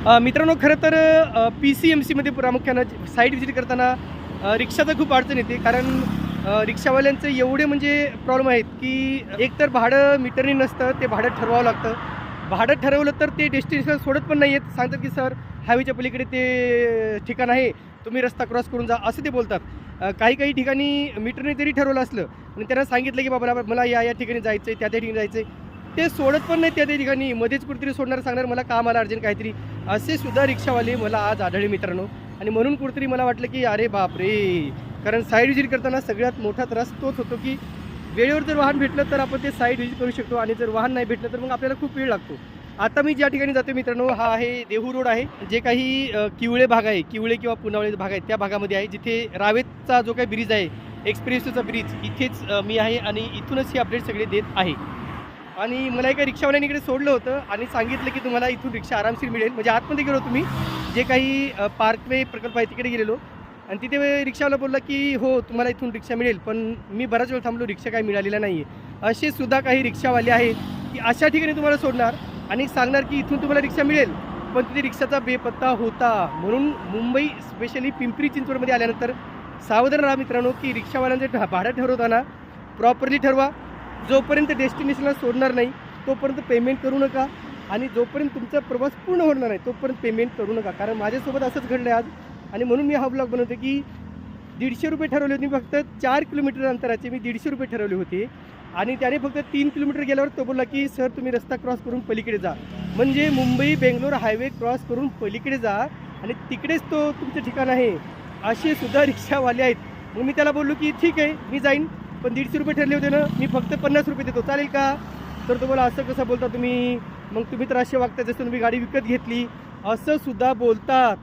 मित्रांनो खरं तर पी सी एम सीमध्ये प्रामुख्यानं साईट व्हिजिट करताना रिक्षाचं खूप अडचण येते. कारण रिक्षावाल्यांचं एवढे म्हणजे प्रॉब्लेम आहेत की एकतर भाडं मीटरने नसतं ते भाडं ठरवावं लागतं. भाडं ठरवलं तर ते डेस्टिनेशन सोडत पण नाही आहेत सांगतात की सर हायवेच्या पलीकडे ते ठिकाण आहे. तुम्ही रस्ता क्रॉस करून जा असं ते बोलतात. काही काही ठिकाणी मीटरने जरी ठरवलं असलं. आणि त्यांना सांगितलं की बाबा मला या या ठिकाणी जायचं आहे त्या त्या ठिकाणी जायचं आहे ते सोडत पण नाही त्या त्या ठिकाणी. मध्येच कुठेतरी सोडणार सांगणार मला काम आला अर्जंट काहीतरी. असे सुद्धा रिक्षावाले मला आज आढळले मित्रांनो. आणि म्हणून कुठेतरी मला वाटलं की अरे बापरे! कारण साईड विजिट करताना सगळ्यात मोठा त्रास तोच होतो की वेळेवर जर वाहन भेटलं तर आपण ते साईड विजिट करू शकतो आणि जर वाहन नाही भेटलं तर मग आपल्याला खूप वेळ लागतो. आता मी ज्या ठिकाणी जातो मित्रांनो हा आहे देहू रोड आहे. जे काही किवळे भाग आहे किवळे किंवा पुनावळे भाग आहे त्या भागामध्ये आहे. जिथे रावेतचा जो काही ब्रिज आहे एक्सप्रेसचा ब्रिज इथेच मी आहे आणि इथूनच ही अपडेट सगळे देत आहे. आणि मला एका रिक्षावाल्याने इकडे सोडलं होतं आणि सांगितलं की तुम्हाला इथून रिक्षा आरामशीर मिळेल. म्हणजे आतमध्ये गेलो तुम्ही जे काही पार्कवे प्रकल्प आहे तिकडे गेलेलो. आणि तिथे रिक्षावाला बोलला की हो तुम्हाला इथून रिक्षा मिळेल पण मी बराच वेळ थांबलो रिक्षा काही मिळालेला नाही आहे असे सुद्धा काही रिक्षावाले आहेत की अशा ठिकाणी तुम्हाला सोडणार आणि सांगणार की इथून तुम्हाला रिक्षा मिळेल. पण तिथे रिक्षाचा बेपत्ता होता. म्हणून मुंबई स्पेशली पिंपरी चिंचवडमध्ये आल्यानंतर सावधान राहा मित्रांनो की रिक्षावाल्यांचे भाडं ठरवताना प्रॉपरली ठरवा. जोपर्यंत डेस्टिनेशनला सोडणार नाही तोपर्यंत पेमेंट करू नका आणि जोपर्यंत तुमचा प्रवास पूर्ण होणार नाही तोपर्यंत पेमेंट करू नका. कारण माझ्यासोबत असंच घडलं आहे आज आणि म्हणून मी हा ब्लॉग बनवतो की दीडशे रुपये ठरवले होते. मी फक्त चार किलोमीटर अंतराचे मी दीडशे रुपये ठरवले होते. आणि त्याने फक्त तीन किलोमीटर गेल्यावर तो बोलला की सर तुम्ही रस्ता क्रॉस करून पलीकडे जा. म्हणजे मुंबई बेंगलोर हायवे क्रॉस करून पलीकडे जा आणि तिकडेच तो तुमचं ठिकाण आहे. असे सुद्धा रिक्षावाले आहेत. मग मी त्याला बोललो की ठीक आहे मी जाईन. पण दीडशे रुपये ठरले होते ना मी फक्त पन्नास रुपये देतो. चालेल का? तर तुम्हाला असं कसं बोलता तुम्ही? मग तुम्ही तर असे वागता जसं तुम्ही गाडी विकत घेतली असं सुद्धा बोलतात.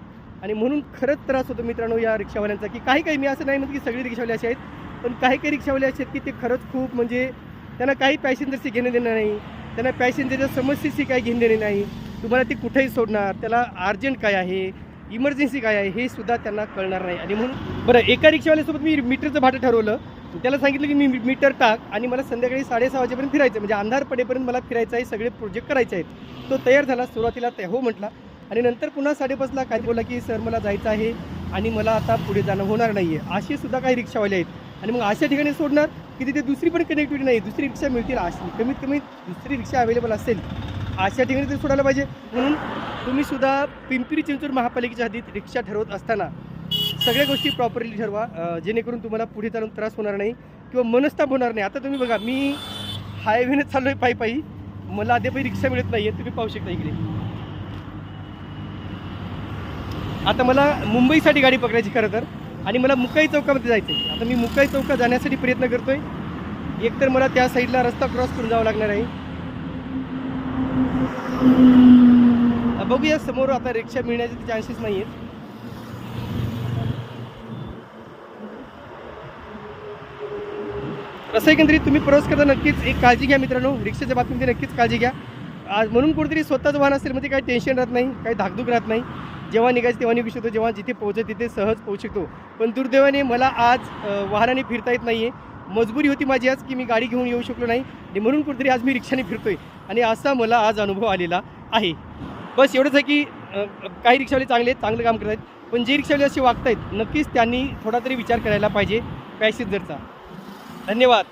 आणि म्हणून खरंच त्रास होतो मित्रांनो या रिक्षावाल्यांचा की काही काही मी असं नाही म्हणत की सगळी रिक्षावाले असे आहेत पण काही काही रिक्षावाले असे आहेत की ते खरंच खूप म्हणजे त्यांना काही पॅसेंजरशी घेणं देणं नाही त्यांना पॅसेंजरच्या समस्येशी काही घेणं देणे नाही. तुम्हाला ते कुठेही सोडणार त्याला अर्जंट काय आहे इमर्जन्सी काय आहे हे सुद्धा त्यांना कळणार नाही. आणि म्हणून बरं एका रिक्षावाल्यासोबत मी मीटरचं भाडं ठरवलं त्याला सांगितलं की मी मीटर टाक आणि मला संध्याकाळी साडेसहा वाजेपर्यंत फिरायचं म्हणजे अंधार पडेपर्यंत मला फिरायचं आहे सगळे प्रोजेक्ट करायचे आहेत. तो तयार झाला सुरुवातीला ते हो म्हटला. आणि नंतर पुन्हा साडेपाचला काय बोला की सर मला जायचं आहे आणि मला आता पुढे जाणं होणार नाही आहे असे सुद्धा काही रिक्षावाले आहेत. आणि मग अशा ठिकाणी सोडणार की तिथे दुसरी पण कनेक्टिव्हिटी नाही. दुसरी रिक्षा मिळतील अशी. कमीत कमी दुसरी रिक्षा अवेलेबल असेल अशा ठिकाणी ते सोडायला पाहिजे. म्हणून तुम्ही सुद्धा पिंपरी चिंचवड महापालिकेच्या हद्दीत रिक्षा ठरवत असताना सगळ्या गोष्टी प्रॉपरली ठरवा जेणेकरून तुम्हाला पुढे चालून त्रास होणार नाही किंवा मनस्ताप होणार नाही. आता तुम्ही बघा मी हायवेने चाललो आहे पायी पायी मला अद्यापही रिक्षा मिळत नाही आहे तुम्ही पाहू शकता इकडे. आता मला मुंबईसाठी गाडी पकडायची खरं तर आणि मला मुकाई चौकामध्ये जायचं आहे आता मी मुकाई चौका जाण्यासाठी प्रयत्न करतो आहे एकतर मला त्या साईडला रस्ता क्रॉस करून जावं लागणार आहे. बघूया समोर आता रिक्षा मिळण्याचे चान्सेस नाही आहेत असं एकंदरीत तुम्ही प्रवास करता नक्कीच एक काळजी घ्या मित्रांनो. रिक्षाच्या बाबतीमध्ये नक्कीच काळजी घ्या. आज म्हणून कुठेतरी स्वतःचं वाहन असेल म्हणजे काही टेन्शन राहत नाही काही धाकधूक राहत नाही. जेव्हा निघायचं तेव्हा निघू शकतो जेव्हा जिथे पोहोचत तिथे सहज पोहोचू शकतो. पण दुर्दैवाने मला आज वाहनाने फिरता येत नाही आहे मजबुरी होती माझी आज की मी गाडी घेऊन येऊ शकलो नाही. आणि म्हणून कुठेतरी आज मी रिक्षाने फिरतोय. आणि असा मला आज अनुभव आलेला आहे. बस एवढंच आहे की काही रिक्षावाले चांगले चांगलं काम करत आहेत पण जे रिक्षावाले असे वागत आहेत नक्कीच त्यांनी थोडा तरी विचार करायला पाहिजे. पॅसेंजरचा धन्यवाद.